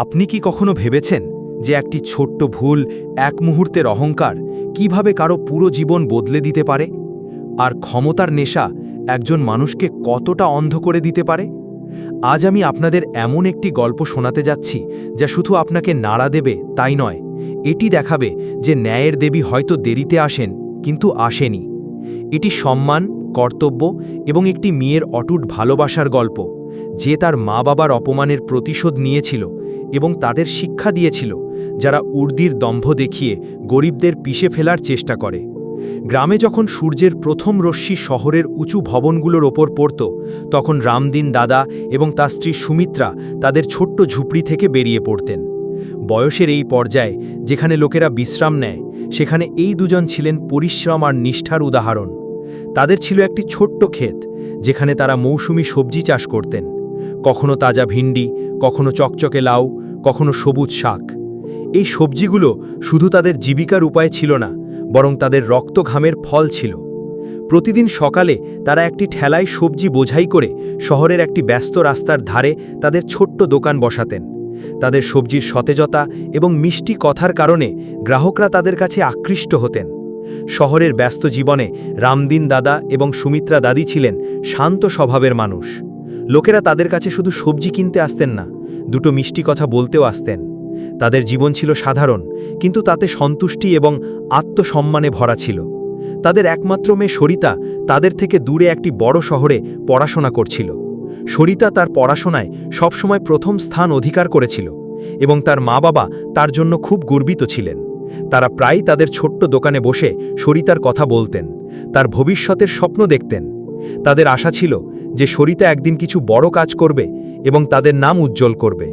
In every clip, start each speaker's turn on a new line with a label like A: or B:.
A: আপনি কি কখনো ভেবেছেন যে একটি ছোট্ট ভুল, এক মুহূর্তের অহংকার কীভাবে কারও পুরো জীবন বদলে দিতে পারে? আর ক্ষমতার নেশা একজন মানুষকে কতটা অন্ধ করে দিতে পারে? আজ আমি আপনাদের এমন একটি গল্প শোনাতে যাচ্ছি যা শুধু আপনাকে নাড়া দেবে তাই নয়, এটি দেখাবে যে ন্যায়ের দেবী হয়তো দেরিতে আসেন, কিন্তু আসেনি। এটি সম্মান, কর্তব্য এবং একটি মেয়ের অটুট ভালোবাসার গল্প, যে তার মা বাবার অপমানের প্রতিশোধ নিয়েছিল এবং তাদের শিক্ষা দিয়েছিল, যারা উর্দির দম্ভ দেখিয়ে গরিবদের পিষে ফেলার চেষ্টা করে। গ্রামে যখন সূর্যের প্রথম রশ্মি শহরের উঁচু ভবনগুলোর ওপর পড়ত, তখন রামদিন দাদা এবং তার স্ত্রী সুমিত্রা তাদের ছোট্ট ঝুপড়ি থেকে বেরিয়ে পড়তেন। বয়সের এই পর্যায়ে, যেখানে লোকেরা বিশ্রাম নেয়, সেখানে এই দুজন ছিলেন পরিশ্রম আর নিষ্ঠার উদাহরণ। তাদের ছিল একটি ছোট্ট ক্ষেত, যেখানে তারা মৌসুমি সবজি চাষ করতেন। কখনো তাজা ভিন্ডি, কখনো চকচকে লাউ কখনো সবুজ শাক। এই সবজিগুলো শুধু তাদের জীবিকার উপায় ছিল না, বরং তাদের রক্ত ঘামের ফল ছিল। প্রতিদিন সকালে তারা একটি ঠেলায় সবজি বোঝাই করে শহরের একটি ব্যস্ত রাস্তার ধারে তাদের ছোট্ট দোকান বসাতেন। তাদের সবজির সতেজতা এবং মিষ্টি কথার কারণে গ্রাহকরা তাদের কাছে আকৃষ্ট হতেন। শহরের ব্যস্ত জীবনে রামদিন দাদা এবং সুমিত্রা দাদি ছিলেন শান্ত স্বভাবের মানুষ। লোকেরা তাদের কাছে শুধু সবজি কিনতে আসতেন না দুটো মিষ্টি কথা বলতেও আসতেন। তাদের জীবন ছিল সাধারণ, কিন্তু তাতে সন্তুষ্টি এবং আত্মসম্মানে ভরা ছিল। তাদের একমাত্র মেয়ে সরিতা তাদের থেকে দূরে একটি বড় শহরে পড়াশোনা করছিল। সরিতা তার পড়াশোনায় সবসময় প্রথম স্থান অধিকার করেছিল এবং তার মা বাবা তার জন্য খুব গর্বিত ছিলেন। তারা প্রায়ই তাদের ছোট্ট দোকানে বসে সরিতার কথা বলতেন, তার ভবিষ্যতের স্বপ্ন দেখতেন। তাদের আশা ছিল যে সরিতা একদিন কিছু বড় কাজ করবে এবং তাদের নাম উজ্জ্বল করবে।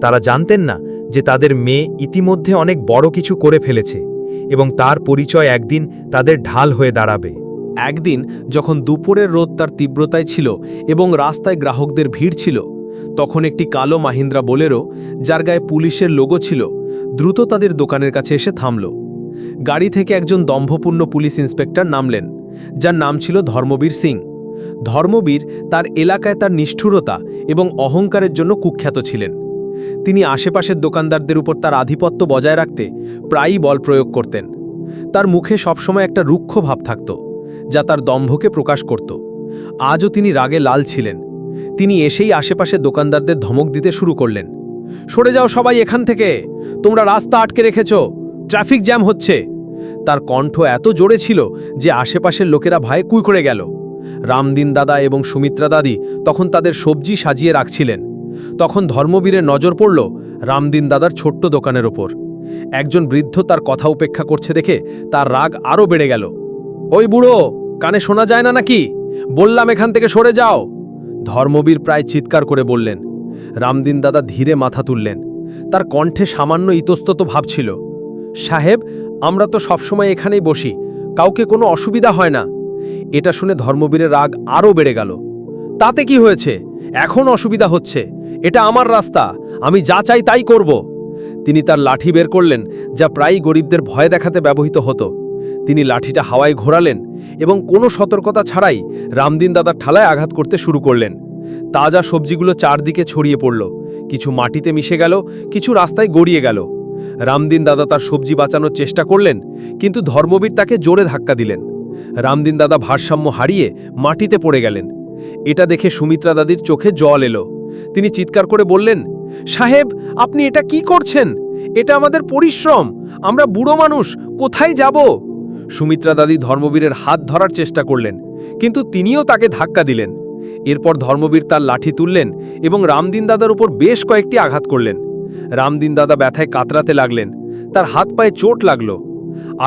A: তারা জানতেন না যে তাদের মেয়ে ইতিমধ্যে অনেক বড় কিছু করে ফেলেছে এবং তার পরিচয় একদিন তাদের ঢাল হয়ে দাঁড়াবে।
B: একদিন যখন দুপুরের রোদ তার তীব্রতায় ছিল এবং রাস্তায় গ্রাহকদের ভিড় ছিল, তখন একটি কালো মাহিন্দ্রা বোলেরো, যার গায়ে পুলিশের লোগো ছিল, দ্রুত তাদের দোকানের কাছে এসে থামল। গাড়ি থেকে একজন দম্ভপূর্ণ পুলিশ ইন্সপেক্টর নামলেন, যার নাম ছিল ধর্মবীর সিং। ধর্মবীর তার এলাকায় তার নিষ্ঠুরতা এবং অহংকারের জন্য কুখ্যাত ছিলেন। তিনি আশেপাশের দোকানদারদের উপর তার আধিপত্য বজায় রাখতে প্রায়ই বল প্রয়োগ করতেন। তার মুখে সবসময় একটা রুক্ষ ভাব থাকত, যা তার দম্ভকে প্রকাশ করত। আজও তিনি রাগে লাল ছিলেন। তিনি এসেই আশেপাশের দোকানদারদের ধমক দিতে শুরু করলেন। সরে যাও সবাই এখান থেকে! তোমরা রাস্তা আটকে রেখেছ! ট্রাফিক জ্যাম হচ্ছে! তার কণ্ঠ এত জোরে ছিল যে আশেপাশের লোকেরা ভয়ে কুই করে গেল। রামদিন দাদা এবং সুমিত্রা দাদি তখন তাদের সবজি সাজিয়ে রাখছিলেন। তখন ধর্মবীরের নজর পড়ল রামদিন দাদার ছোট্ট দোকানের ওপর। একজন বৃদ্ধ তার কথা উপেক্ষা করছে দেখে তার রাগ আরও বেড়ে গেল। ওই বুড়ো, কানে শোনা যায় না নাকি? বললাম এখান থেকে সরে যাও। ধর্মবীর প্রায় চিৎকার করে বললেন। রামদিন দাদা ধীরে মাথা তুললেন। তার কণ্ঠে সামান্য ইতস্তত ভাব ছিল। সাহেব, আমরা তো সবসময় এখানেই বসি। কাউকে কোনো অসুবিধা হয় না। এটা শুনে ধর্মবীরের রাগ আরও বেড়ে গেল। তাতে কি হয়েছে? এখন অসুবিধা হচ্ছে। এটা আমার রাস্তা। আমি যা চাই তাই করব। তিনি তার লাঠি বের করলেন, যা প্রায়ই গরিবদের ভয় দেখাতে ব্যবহৃত হতো। তিনি লাঠিটা হাওয়ায় ঘোরালেন এবং কোনো সতর্কতা ছাড়াই রামদিন দাদার ঠালায় আঘাত করতে শুরু করলেন। তাজা সবজিগুলো চারদিকে ছড়িয়ে পড়ল। কিছু মাটিতে মিশে গেল, কিছু রাস্তায় গড়িয়ে গেল। রামদিন দাদা তার সবজি বাঁচানোর চেষ্টা করলেন, কিন্তু ধর্মবীর তাকে জোরে ধাক্কা দিলেন। রামদিন দাদা ভারসাম্য হারিয়ে মাটিতে পড়ে গেলেন। এটা দেখে সুমিত্রা দাদির চোখে জল এলো। তিনি চিৎকার করে বললেন, সাহেব, আপনি এটা কি করছেন? এটা আমাদের পরিশ্রম। আমরা বুড়ো মানুষ, কোথায় যাব? সুমিত্রা দাদি ধর্মবীরের হাত ধরার চেষ্টা করলেন, কিন্তু তিনিও তাকে ধাক্কা দিলেন। এরপর ধর্মবীর তার লাঠি তুললেন এবং রামদিন দাদার উপর বেশ কয়েকটি আঘাত করলেন। রামদিন দাদা ব্যথায় কাতরাতে লাগলেন। তার হাত পায়ে চোট লাগল।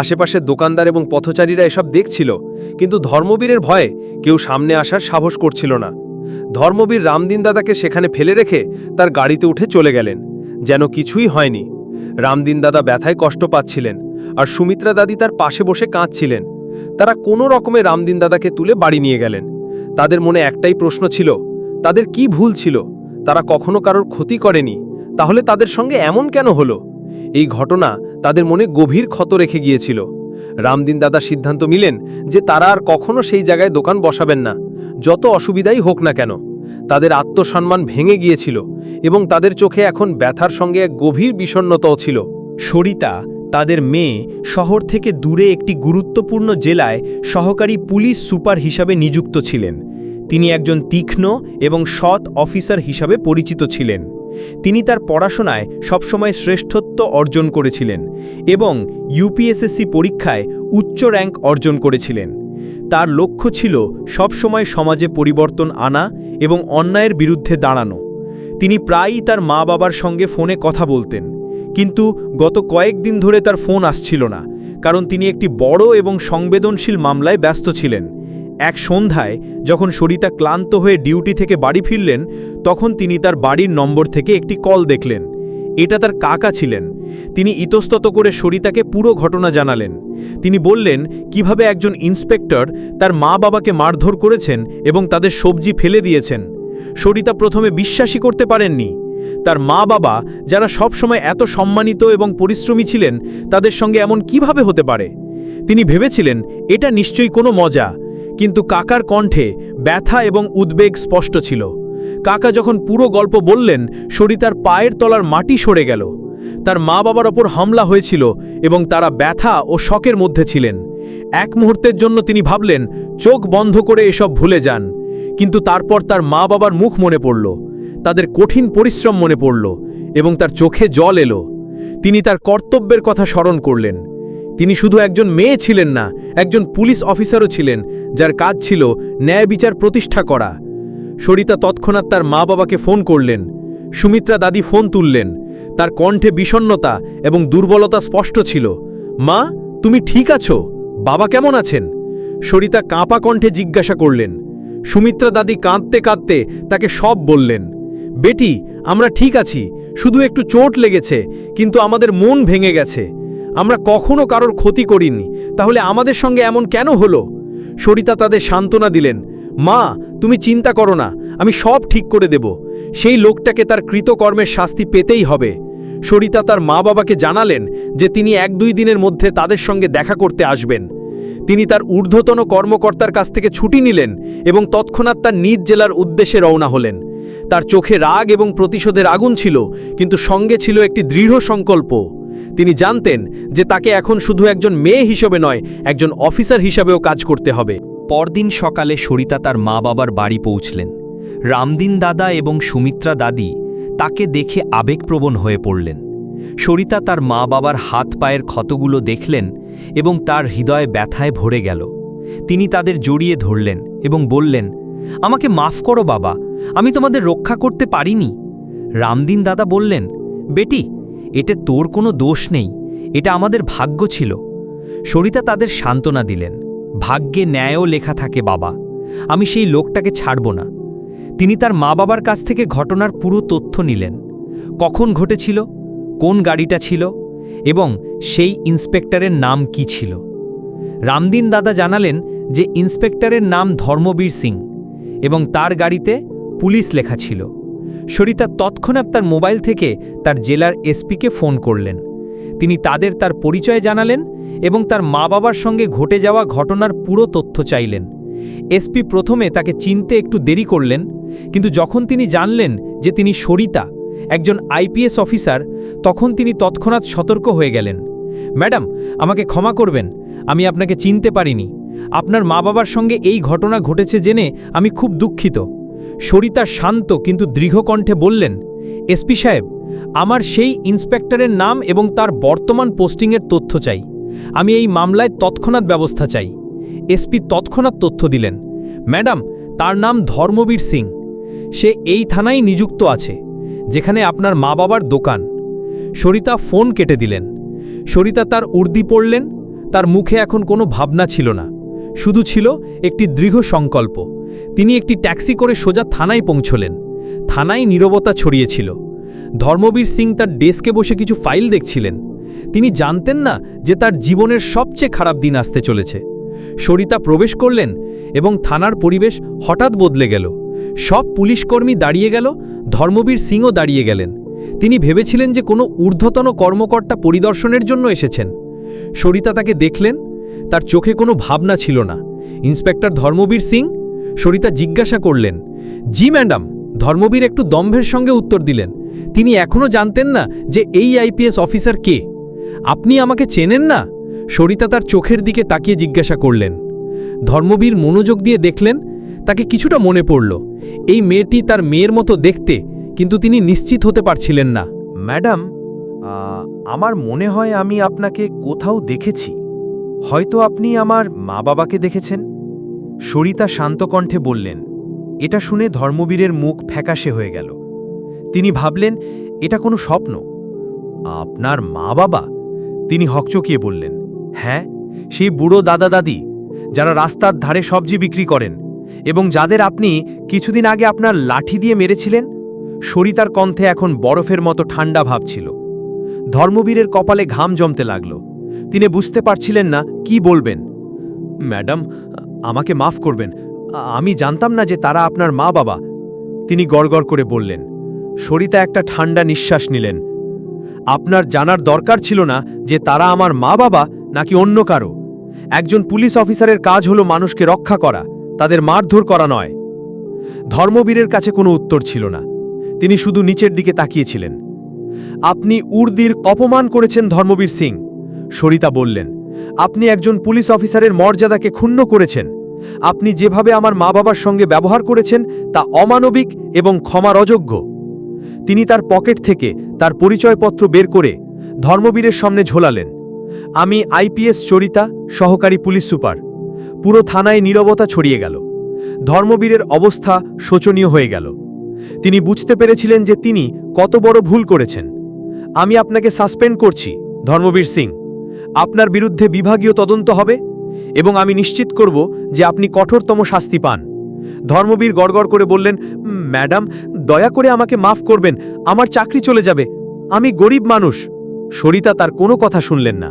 B: আশেপাশের দোকানদার এবং পথচারীরা এসব দেখছিল, কিন্তু ধর্মবীরের ভয়ে কেউ সামনে আসার সাহস করছিল না। ধর্মবীর রামদিন দাদাকে সেখানে ফেলে রেখে তার গাড়িতে উঠে চলে গেলেন, যেন কিছুই হয়নি। রামদিন দাদা ব্যথায় কষ্ট পাচ্ছিলেন আর সুমিত্রা দাদি তার পাশে বসে কাঁদছিলেন। তারা কোনো রকমে রামদিন দাদাকে তুলে বাড়ি নিয়ে গেলেন। তাদের মনে একটাই প্রশ্ন ছিল, তাদের কি ভুল ছিল? তারা কখনো কারোর ক্ষতি করেনি, তাহলে তাদের সঙ্গে এমন কেন হলো? এই ঘটনা তাদের মনে গভীর ক্ষত রেখে গিয়েছিল। রামদিন দাদা সিদ্ধান্ত মিলেন যে তারা আর কখনো সেই জায়গায় দোকান বসাবেন না, যত অসুবিধাই হোক না কেন। তাদের আত্মসম্মান ভেঙে গিয়েছিল এবং তাদের চোখে এখন ব্যথার সঙ্গে এক গভীর বিষণ্নতাও ছিল।
C: সরিতা, তাদের মেয়ে, শহর থেকে দূরে একটি গুরুত্বপূর্ণ জেলায় সহকারী পুলিশ সুপার হিসাবে নিযুক্ত ছিলেন। তিনি একজন তীক্ষ্ণ এবং সৎ অফিসার হিসাবে পরিচিত ছিলেন। তিনি তার পড়াশোনায় সবসময় শ্রেষ্ঠত্ব অর্জন করেছিলেন এবং ইউপিএসএসসি পরীক্ষায় উচ্চ র্যাঙ্ক অর্জন করেছিলেন। তার লক্ষ্য ছিল সবসময় সমাজে পরিবর্তন আনা এবং অন্যায়ের বিরুদ্ধে দাঁড়ানো। তিনি প্রায়ই তার মা বাবার সঙ্গে ফোনে কথা বলতেন, কিন্তু গত কয়েকদিন ধরে তার ফোন আসছিল না, কারণ তিনি একটি বড় এবং সংবেদনশীল মামলায় ব্যস্ত ছিলেন। এক সন্ধ্যায় যখন সরিতা ক্লান্ত হয়ে ডিউটি থেকে বাড়ি ফিরলেন, তখন তিনি তার বাড়ির নম্বর থেকে একটি কল দেখলেন। এটা তার কাকা ছিলেন। তিনি ইতস্তত করে সরিতাকে পুরো ঘটনা জানালেন। তিনি বললেন, কীভাবে একজন ইন্সপেক্টর তার মা বাবাকে মারধর করেছেন এবং তাদের সবজি ফেলে দিয়েছেন? সরিতা প্রথমে বিশ্বাসই করতে পারেননি। তার মা বাবা যারা সবসময় এত সম্মানিত এবং পরিশ্রমী ছিলেন, তাদের সঙ্গে এমন কীভাবে হতে পারে? তিনি ভেবেছিলেন, এটা নিশ্চয়ই কোনো মজা। কিন্তু কাকার কণ্ঠে ব্যথা এবং উদ্বেগ স্পষ্ট ছিল। কাকা যখন পুরো গল্প বললেন সরিতার পায়ের তলার মাটি সরে গেল। তার মা বাবার ওপর হামলা হয়েছিল এবং তারা ব্যথা ও শকের মধ্যে ছিলেন। এক মুহূর্তের জন্য তিনি ভাবলেন, চোখ বন্ধ করে এসব ভুলে যান। কিন্তু তারপর তার মা বাবার মুখ মনে পড়ল, তাদের কঠিন পরিশ্রম মনে পড়ল এবং তার চোখে জল এলো। তিনি তার কর্তব্যের কথা স্মরণ করলেন। তিনি শুধু একজন মেয়ে ছিলেন না, একজন পুলিশ অফিসারও ছিলেন, যার কাজ ছিল ন্যায় বিচার প্রতিষ্ঠা করা। সরিতা তৎক্ষণাৎ তার মা বাবাকে ফোন করলেন। সুমিত্রা দাদি ফোন তুললেন। তার কণ্ঠে বিষণ্ণতা এবং দুর্বলতা স্পষ্ট ছিল। মা, তুমি ঠিক আছো? বাবা কেমন আছেন? সরিতা কাঁপা কণ্ঠে জিজ্ঞাসা করলেন। সুমিত্রা দাদি কাঁদতে কাঁদতে তাকে সব বললেন। বেটি, আমরা ঠিক আছি, শুধু একটু চোট লেগেছে, কিন্তু আমাদের মন ভেঙে গেছে। আমরা কখনো কারোর ক্ষতি করিনি। তাহলে আমাদের সঙ্গে এমন কেন হলো? সরিতা তাদের সান্ত্বনা দিলেন, মা, তুমি চিন্তা করো না, আমি সব ঠিক করে দেব। সেই লোকটাকে তার কৃতকর্মের শাস্তি পেতেই হবে। সরিতা তার মা বাবাকে জানালেন যে তিনি এক দুই দিনের মধ্যে তাদের সঙ্গে দেখা করতে আসবেন। তিনি তার ঊর্ধ্বতন কর্মকর্তার কাছ থেকে ছুটি নিলেন এবং তৎক্ষণাৎ তার নিজ জেলার উদ্দেশ্যে রওনা হলেন। তার চোখে রাগ এবং প্রতিশোধের আগুন ছিল, কিন্তু সঙ্গে ছিল একটি দৃঢ় সংকল্প। তিনি জানতেন যে তাকে এখন শুধু একজন মেয়ে হিসেবে নয়, একজন অফিসার হিসাবেও কাজ করতে হবে। পরদিন সকালে সরিতা তার মা বাবার বাড়ি পৌঁছলেন। রামদিন দাদা এবং সুমিত্রা দাদি তাকে দেখে আবেগপ্রবণ হয়ে পড়লেন। সরিতা তার মা বাবার হাত পায়ের ক্ষতগুলো দেখলেন এবং তার হৃদয়ে ব্যথায় ভরে গেল। তিনি তাদের জড়িয়ে ধরলেন এবং বললেন, আমাকে মাফ করো বাবা, আমি তোমাদের রক্ষা করতে পারিনি। রামদিন দাদা বললেন, বেটি এতে তোর কোনো দোষ নেই, এটা আমাদের ভাগ্য ছিল। সরিতা তাদের সান্ত্বনা দিলেন। ভাগ্যে ন্যায়ও লেখা থাকে বাবা, আমি সেই লোকটাকে ছাড়ব না। তিনি তার মা বাবার কাছ থেকে ঘটনার পুরো তথ্য নিলেন। কখন ঘটেছিল, কোন গাড়িটা ছিল, এবং সেই ইন্সপেক্টরের নাম কি ছিল। রামদিন দাদা জানালেন যে ইন্সপেক্টরের নাম ধর্মবীর সিং, এবং তার গাড়িতে পুলিশ লেখা ছিল। সরিতা তৎক্ষণাৎ তার মোবাইল থেকে তার জেলার এসপিকে ফোন করলেন। তিনি তাদের তার পরিচয় জানালেন এবং তার মা বাবার সঙ্গে ঘটে যাওয়া ঘটনার পুরো তথ্য চাইলেন। এসপি প্রথমে তাকে চিনতে একটু দেরি করলেন, কিন্তু যখন তিনি জানলেন যে তিনি সরিতা একজন আইপিএস অফিসার, তখন তিনি তৎক্ষণাৎ সতর্ক হয়ে গেলেন। ম্যাডাম, আমাকে ক্ষমা করবেন, আমি আপনাকে চিনতে পারিনি। আপনার মা বাবার সঙ্গে এই ঘটনা ঘটেছে জেনে আমি খুব দুঃখিত। সরিতা শান্ত কিন্তু দৃঢ়কণ্ঠে বললেন এসপি সাহেব, আমার সেই ইন্সপেক্টরের নাম এবং তার বর্তমান পোস্টিংয়ের তথ্য চাই। আমি এই মামলায় তৎক্ষণাৎ ব্যবস্থা চাই। এসপি তৎক্ষণাৎ তথ্য দিলেন, ম্যাডাম, তার নাম ধর্মবীর সিং। সে এই থানায় নিযুক্ত আছে, যেখানে আপনার মা বাবার দোকান। সরিতা ফোন কেটে দিলেন সরিতা তার উর্দি পড়লেন, তার মুখে এখন কোনো ভাবনা ছিল না। শুধু ছিল একটি দৃঢ় সংকল্প। তিনি একটি ট্যাক্সি করে সোজা থানায় পৌঁছলেন। থানায় নীরবতা ছড়িয়েছিল। ধর্মবীর সিং তার ডেস্কে বসে কিছু ফাইল দেখছিলেন। তিনি জানতেন না যে তার জীবনের সবচেয়ে খারাপ দিন আসতে চলেছে। সরিতা প্রবেশ করলেন এবং থানার পরিবেশ হঠাৎ বদলে গেল। সব পুলিশকর্মী দাঁড়িয়ে গেল, ধর্মবীর সিংও দাঁড়িয়ে গেলেন। তিনি ভেবেছিলেন যে কোনো ঊর্ধ্বতন কর্মকর্তা পরিদর্শনের জন্য এসেছেন। সরিতা তাকে দেখলেন, তার চোখে কোনো ভাবনা ছিল না। ইন্সপেক্টর ধর্মবীর সিং
B: সরিতা জিজ্ঞাসা করলেন, জি ম্যাডাম, ধর্মবীর একটু দম্ভের সঙ্গে উত্তর দিলেন। তিনি এখনও জানতেন না যে এই আইপিএস অফিসার কে। আপনি আমাকে চেনেন না? সরিতা তার চোখের দিকে তাকিয়ে জিজ্ঞাসা করলেন। ধর্মবীর মনোযোগ দিয়ে দেখলেন, তাকে কিছুটা মনে পড়ল। এই মেয়েটি তার মেয়ের মতো দেখতে, কিন্তু তিনি নিশ্চিত হতে পারছিলেন না।
A: ম্যাডাম আমার মনে হয় আমি আপনাকে কোথাও দেখেছি। হয়তো আপনি আমার মা বাবাকে দেখেছেন? সরিতা শান্ত কণ্ঠে বললেন, এটা শুনে ধর্মবীরের মুখ ফ্যাকাশে হয়ে গেল। তিনি ভাবলেন, এটা কোনো স্বপ্ন? আপনার মা বাবা? তিনি হকচকিয়ে বললেন হ্যাঁ সেই বুড়ো দাদা দাদি, যারা রাস্তার ধারে সবজি বিক্রি করেন, এবং যাদের আপনি কিছুদিন আগে আপনার লাঠি দিয়ে মেরেছিলেন? সরিতার কণ্ঠে এখন বরফের মতো ঠান্ডা ভাব ছিল। ধর্মবীরের কপালে ঘাম জমতে লাগল। তিনি বুঝতে পারছিলেন না, কি বলবেন? ম্যাডাম আমাকে মাফ করবেন। আমি জানতাম না যে তারা আপনার মা বাবা। তিনি গড়গড় করে বললেন সরিতা একটা ঠান্ডা নিঃশ্বাস নিলেন। আপনার জানার দরকার ছিল না যে তারা আমার মা বাবা নাকি অন্য কারও। একজন পুলিশ অফিসারের কাজ হলো মানুষকে রক্ষা করা, তাদের মারধর করা নয়। ধর্মবীরের কাছে কোনো উত্তর ছিল না। তিনি শুধু নিচের দিকে তাকিয়েছিলেন। আপনি উর্দির অপমান করেছেন ধর্মবীর সিং সরিতা বললেন। আপনি একজন পুলিশ অফিসারের মর্যাদাকে ক্ষুণ্ণ করেছেন। আপনি যেভাবে আমার মা বাবার সঙ্গে ব্যবহার করেছেন, তা অমানবিক এবং ক্ষমার অযোগ্য। তিনি তার পকেট থেকে তার পরিচয়পত্র বের করে ধর্মবীরের সামনে ঝোলালেন। আমি আইপিএস চরিতা, সহকারী পুলিশ সুপার। পুরো থানায় নীরবতা ছড়িয়ে গেল। ধর্মবীরের অবস্থা শোচনীয় হয়ে গেল। তিনি বুঝতে পেরেছিলেন যে তিনি কত বড় ভুল করেছেন। আমি আপনাকে সাসপেন্ড করছি, ধর্মবীর সিং। আপনার বিরুদ্ধে বিভাগীয় তদন্ত হবে এবং আমি নিশ্চিত করব যে আপনি কঠোরতম শাস্তি পান। ধর্মবীর গড়গড় করে বললেন ম্যাডাম, দয়া করে আমাকে মাফ করবেন, আমার চাকরি চলে যাবে, আমি গরিব মানুষ। সরিতা তার কোনো কথা শুনলেন না।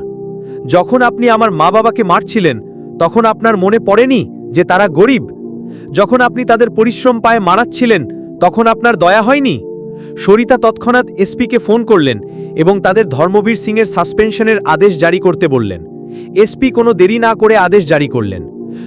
A: যখন আপনি আমার মা বাবাকে মারছিলেন, তখন আপনার মনে পড়েনি যে তারা গরিব? যখন আপনি তাদের পরিশ্রম পায়ে মারাচ্ছিলেন, তখন আপনার দয়া হয়নি? সরিতা তৎক্ষণাৎ এসপিকে ফোন করলেন এবং তাদের ধর্মবীর সিংয়ের সাসপেনশনের আদেশ জারি করতে বললেন। এসপি কোনো দেরি না করে আদেশ জারি করলেন।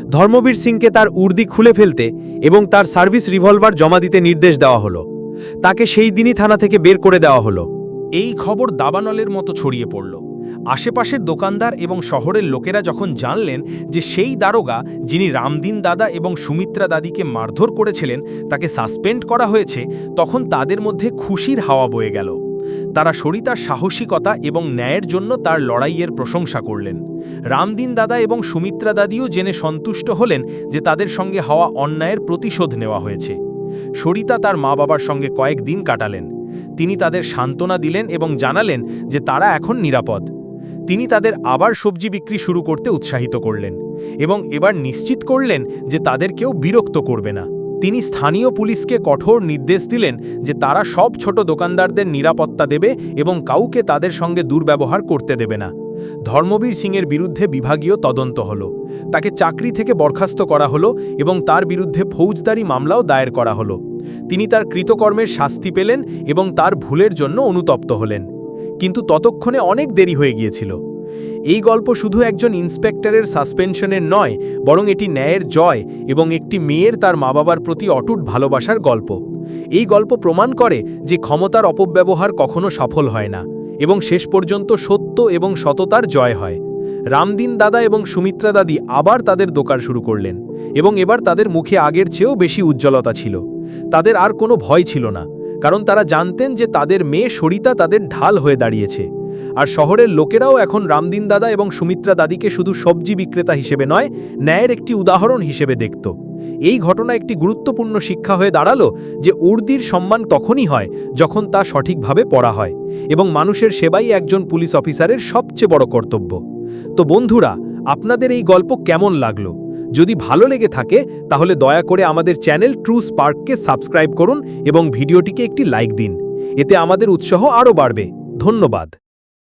A: ধর্মবীর সিংকে তার উর্দি খুলে ফেলতে এবং তার সার্ভিস রিভলভার জমা দিতে নির্দেশ দেওয়া হলো। তাকে সেই দিনই থানা থেকে বের করে দেওয়া হলো।
D: এই খবর দাবানলের মতো ছড়িয়ে পড়ল। আশেপাশের দোকানদার এবং শহরের লোকেরা যখন জানলেন যে সেই দারোগা, যিনি রামদিন দাদা এবং সুমিত্রা দাদিকে মারধর করেছিলেন, তাকে সাসপেন্ড করা হয়েছে, তখন তাদের মধ্যে খুশির হাওয়া বয়ে গেল। তারা সরিতার সাহসিকতা এবং ন্যায়ের জন্য তার লড়াইয়ের প্রশংসা করলেন। রামদিন দাদা এবং সুমিত্রা দাদিও জেনে সন্তুষ্ট হলেন যে তাদের সঙ্গে হওয়া অন্যায়ের প্রতিশোধ নেওয়া হয়েছে। সরিতা তার মা বাবার সঙ্গে কয়েক দিন কাটালেন। তিনি তাদের সান্ত্বনা দিলেন এবং জানালেন যে তারা এখন নিরাপদ। তিনি তাদের আবার সবজি বিক্রি শুরু করতে উৎসাহিত করলেন এবং এবার নিশ্চিত করলেন যে তাদের কেউ বিরক্ত করবে না। তিনি স্থানীয় পুলিশকে কঠোর নির্দেশ দিলেন যে তারা সব ছোট দোকানদারদের নিরাপত্তা দেবে এবং কাউকে তাদের সঙ্গে দুর্ব্যবহার করতে দেবে না। ধর্মবীর সিংয়ের বিরুদ্ধে বিভাগীয় তদন্ত হল। তাকে চাকরি থেকে বরখাস্ত করা হলো এবং তার বিরুদ্ধে ফৌজদারি মামলাও দায়ের করা হলো। তিনি তার কৃতকর্মের শাস্তি পেলেন এবং তার ভুলের জন্য অনুতপ্ত হলেন। কিন্তু ততক্ষণে অনেক দেরি হয়ে গিয়েছিল। এই গল্প শুধু একজন ইন্সপেক্টরের সাসপেনশনের নয়, বরং এটি ন্যায়ের জয় এবং একটি মেয়ের তার মা বাবার প্রতি অটুট ভালোবাসার গল্প। এই গল্প প্রমাণ করে যে ক্ষমতার অপব্যবহার কখনো সফল হয় না এবং শেষ পর্যন্ত সত্য এবং সততার জয় হয়। রামদিন দাদা এবং সুমিত্রা দাদি আবার তাদের দোকান শুরু করলেন এবং এবার তাদের মুখে আগের চেয়েও বেশি উজ্জ্বলতা ছিল। তাদের আর কোনো ভয় ছিল না, কারণ তারা জানতেন যে তাদের মেয়ে সরিতা তাদের ঢাল হয়ে দাঁড়িয়েছে। আর শহরের লোকেরাও এখন রামদিন দাদা এবং সুমিত্রা দাদিকে শুধু সবজি বিক্রেতা হিসেবে নয়, ন্যায়ের একটি উদাহরণ হিসেবে দেখত। এই ঘটনা একটি গুরুত্বপূর্ণ শিক্ষা হয়ে দাঁড়াল যে উর্দির সম্মান তখনই হয় যখন তা সঠিকভাবে পড়া হয় এবং মানুষের সেবাই একজন পুলিশ অফিসারের সবচেয়ে বড় কর্তব্য। তো বন্ধুরা, আপনাদের এই গল্প কেমন লাগল? যদি ভালো লেগে থাকে, তাহলে দয়া করে আমাদের চ্যানেল ট্রু স্পার্ককে সাবস্ক্রাইব করুন এবং ভিডিওটিকে একটি লাইক দিন। এতে আমাদের উৎসাহ আরও বাড়বে। ধন্যবাদ।